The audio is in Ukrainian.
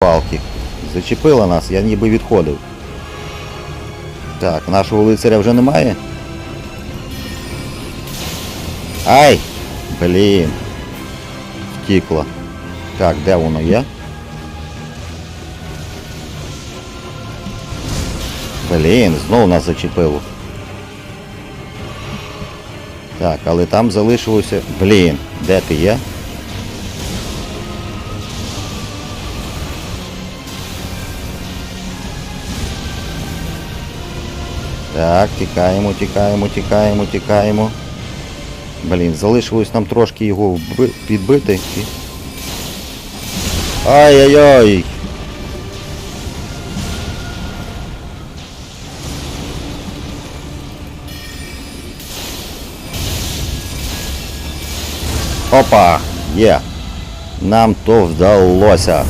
Палки. Зачепила нас, я ніби відходив. Так, нашого лицаря вже немає. Ай! Блін. Втікло. Так, де воно є? Блін, знову нас зачепило. Так, але там залишилося. Блін, де ти є? Так, тікаємо, тікаємо, тікаємо, тікаємо. Блін, залишилось нам трошки його підбити. Ай-яй-яй! Опа! Є! Нам то вдалося.